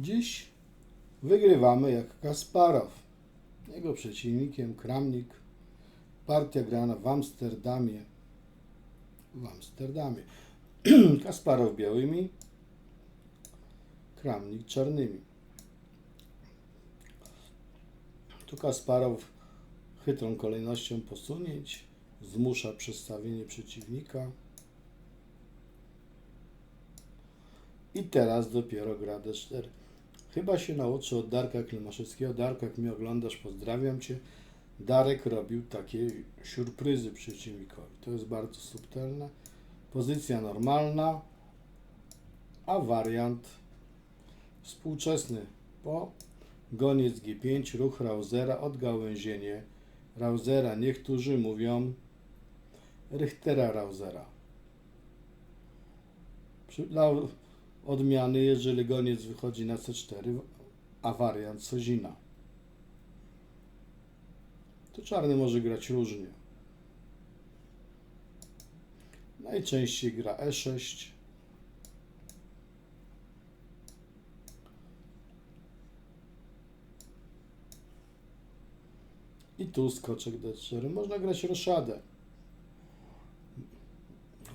Dziś wygrywamy jak Kasparow. Jego przeciwnikiem Kramnik. Partia grana w Amsterdamie. W Amsterdamie. Kasparow białymi, Kramnik czarnymi. Tu Kasparow chytrą kolejnością posunięć zmusza przestawienie przeciwnika. I teraz dopiero gra D4. Chyba się nauczy od Darka Klimaszewskiego. Darku, jak mnie oglądasz, pozdrawiam Cię. Darek robił takie siurpryzy przeciwnikowi. To jest bardzo subtelne. Pozycja normalna, a wariant współczesny. Po goniec G5, ruch Rausera, odgałęzienie Rausera. Niektórzy mówią Richtera Rausera. Przy, odmiany, jeżeli goniec wychodzi na C4, a wariant Sozina. To czarny może grać różnie. Najczęściej gra E6. I tu skoczek D4. Można grać roszadę.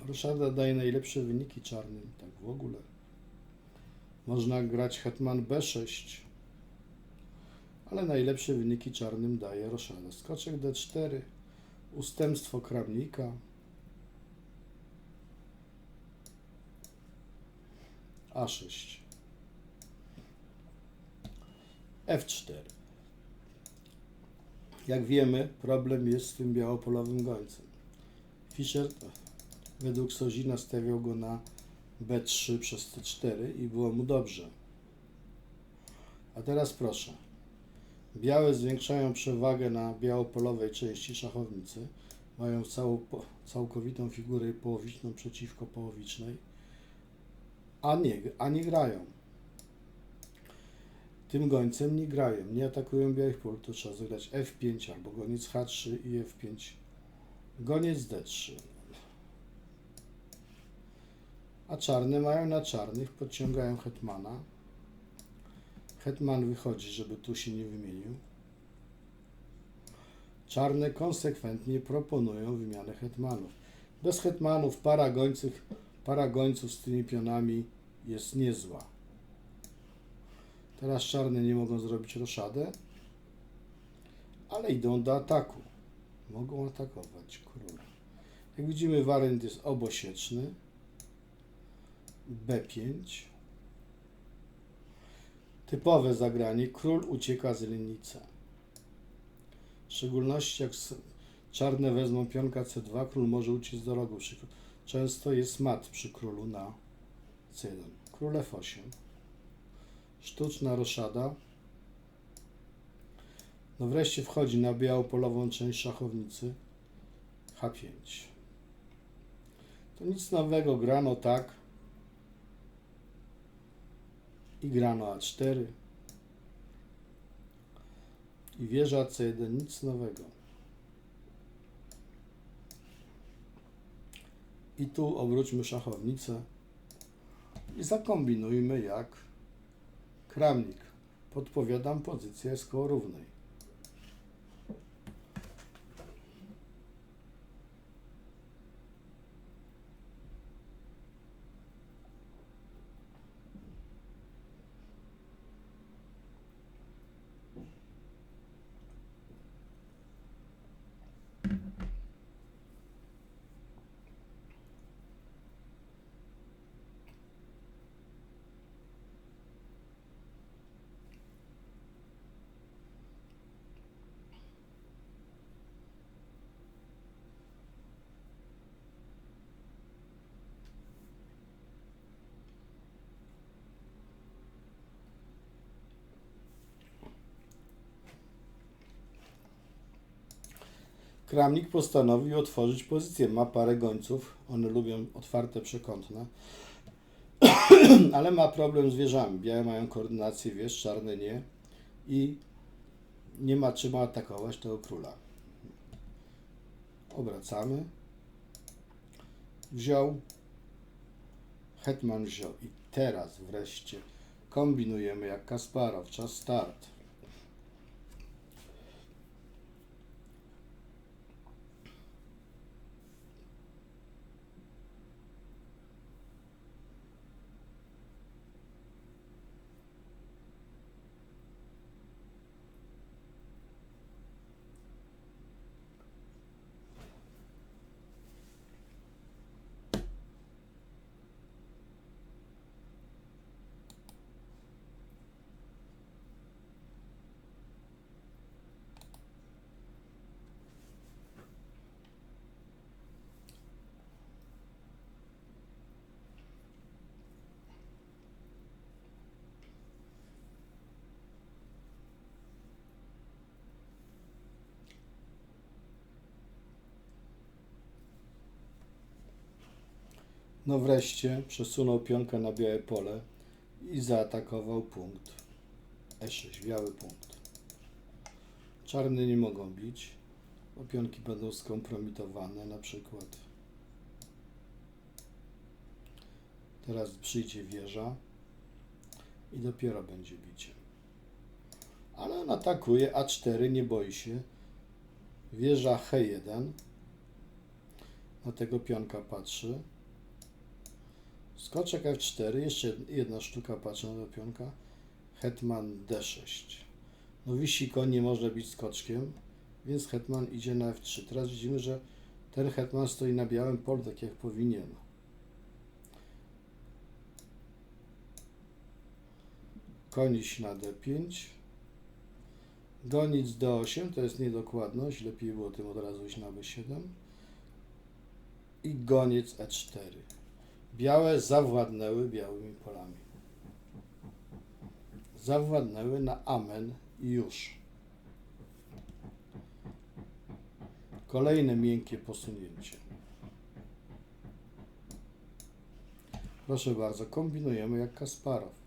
Roszada daje najlepsze wyniki czarnym, tak w ogóle. Można grać hetman B6, ale najlepsze wyniki czarnym daje roszada. Skoczek D4, ustępstwo kramnika. A6. F4. Jak wiemy, problem jest z tym białopolowym gońcem. Fischer według Sozina stawiał go na B3 przez C4 i było mu dobrze. A teraz proszę. Białe zwiększają przewagę na białopolowej części szachownicy. Mają całą, całkowitą figurę połowiczną przeciwko połowicznej, a nie, a nie grają. Tym gońcem nie grają, nie atakują białych pól, to trzeba zagrać F5 albo goniec H3 i F5. Goniec D3. A czarne mają na czarnych, podciągają hetmana. Hetman wychodzi, żeby tu się nie wymienił. Czarne konsekwentnie proponują wymianę hetmanów. Bez hetmanów para gońców, para gońców z tymi pionami jest niezła. Teraz czarne nie mogą zrobić roszadę, ale idą do ataku. Mogą atakować króla. Jak widzimy, wariant jest obosieczny. B5. Typowe zagranie. Król ucieka z linijce. W szczególności jak czarne wezmą pionka C2, król może uciec do rogu. Często jest mat przy królu na C1. Król F8. Sztuczna roszada. No wreszcie wchodzi na białopolową część szachownicy. H5. To nic nowego, grano tak. I grano A4. I wieża C1, nic nowego. I tu obróćmy szachownicę i zakombinujmy jak kramnik. Podpowiadam, pozycja jest koło równej. Kramnik postanowił otworzyć pozycję. Ma parę gońców. One lubią otwarte przekątne. Ale ma problem z wieżami. Białe mają koordynację wież, czarne nie. I nie ma czym atakować tego króla. Obracamy. Wziął. Hetman wziął. I teraz wreszcie Kombinujemy jak Kasparow. Czas start. No wreszcie przesunął pionkę na białe pole i zaatakował punkt. E6, biały punkt. Czarne nie mogą bić, bo pionki będą skompromitowane na przykład. Teraz przyjdzie wieża i dopiero będzie bicie. Ale on atakuje A4, nie boi się. Wieża H1. Na tego pionka patrzy. Skoczek F4, jeszcze jedna sztuka patrzy na tego pionka. Hetman D6. No wisi koń nie może być skoczkiem, więc hetman idzie na F3. Teraz widzimy, że ten hetman stoi na białym polu, tak jak powinien. Koń iść na D5. Goniec D8, to jest niedokładność, lepiej było tym od razu iść na B7. I goniec E4. Białe zawładnęły białymi polami. Zawładnęły na amen i już. Kolejne miękkie posunięcie. Proszę bardzo, kombinujemy jak Kasparow.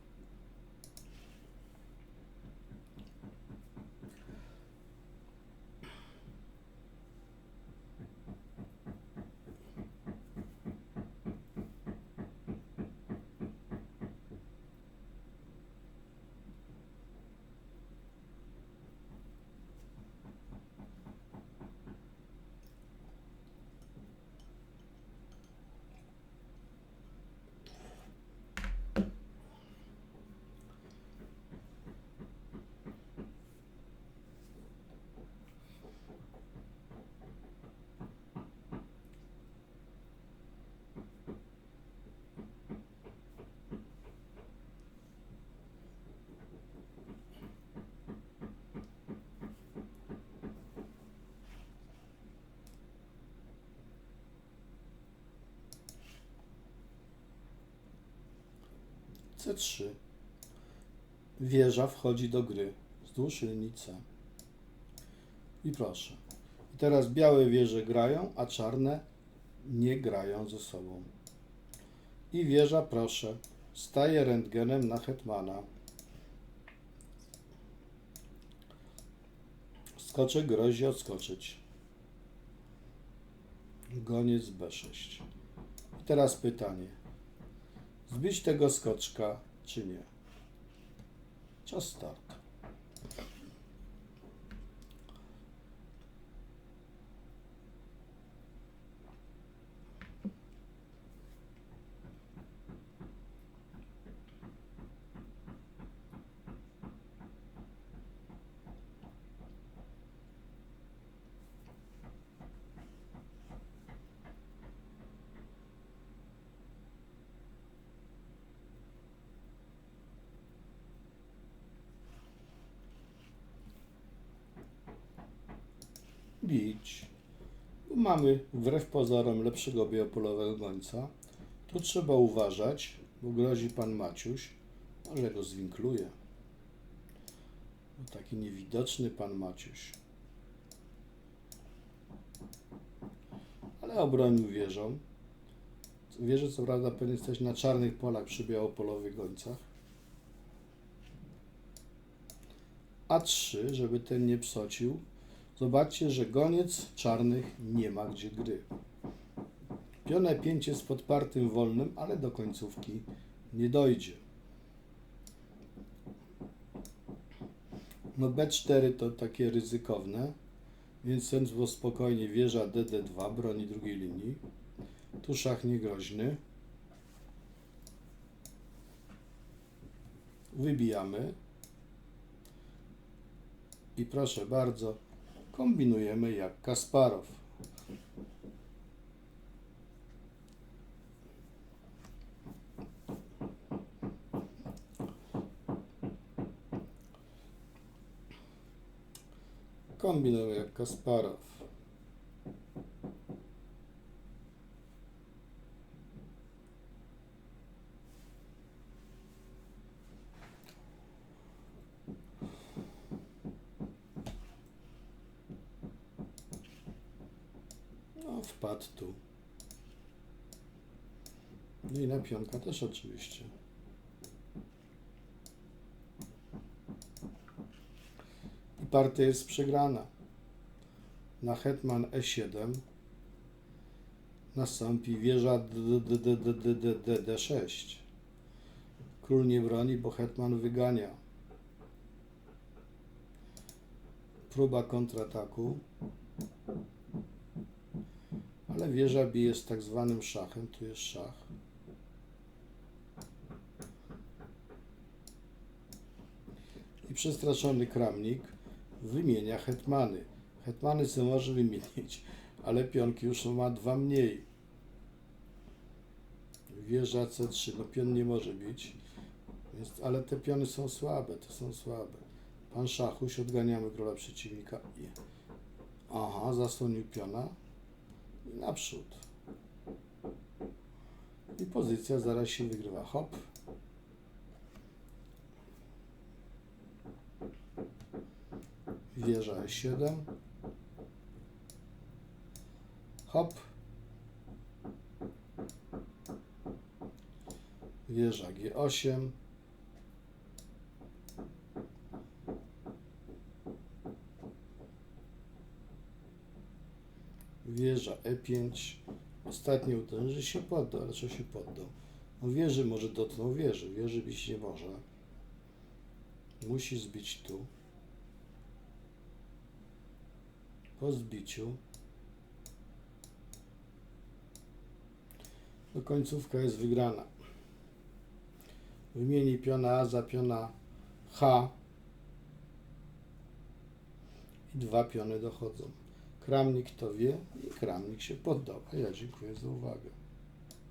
C3. Wieża wchodzi do gry wzdłuż linii C. I proszę. I teraz białe wieże grają, a czarne nie grają ze sobą. I wieża, proszę, staje rentgenem na hetmana. Skoczek grozi odskoczyć. Goniec B6. I teraz pytanie. Zbić tego skoczka, czy nie? Czas start. Bić. Mamy wbrew pozorom lepszego biopolowego gońca. Tu trzeba uważać, bo grozi pan Maciuś. Może go zwinkluje. Taki niewidoczny pan Maciuś. Ale obronił wieżą. Wieżę co prawda powinien stać na czarnych polach przy białopolowych gońcach. A3, żeby ten nie psocił. Zobaczcie, że goniec czarnych nie ma gdzie gry. Pion E5 jest podpartym wolnym, ale do końcówki nie dojdzie. No B4 to takie ryzykowne, więc było spokojnie wieża DD2 broni drugiej linii. Tu szach niegroźny. Wybijamy. I proszę bardzo, kombinujemy jak Kasparow. Kombinujemy jak Kasparow. No, wpadł tu. No i na pionka też oczywiście. I partia jest przegrana. Na hetman e7 nastąpi wieża d- d- d- d- d- d- d- d6. Król nie broni, bo hetman wygania. Próba kontrataku. Ale wieża bije z tak zwanym szachem. Tu jest szach. Przestraszony kramnik wymienia hetmany. Hetmany sobie może wymienić, ale pionki już ma dwa mniej. Wieża C3, no pion nie może bić, więc, ale te piony są słabe, to są słabe. Pan szachuś, odganiamy króla przeciwnika. Aha, zasłonił piona i naprzód. I pozycja zaraz się wygrywa. Hop. Wieża E7. Hop. Wieża G8. Wieża E5. Ostatni uderzy się poddał, ale co się poddał? No wieży może dotknął wieży. Wieży bić nie może. Musi zbić tu. Po zbiciu no końcówka jest wygrana. Wymieni piona A za piona H i dwa piony dochodzą. Kramnik to wie i kramnik się poddał. A ja dziękuję za uwagę.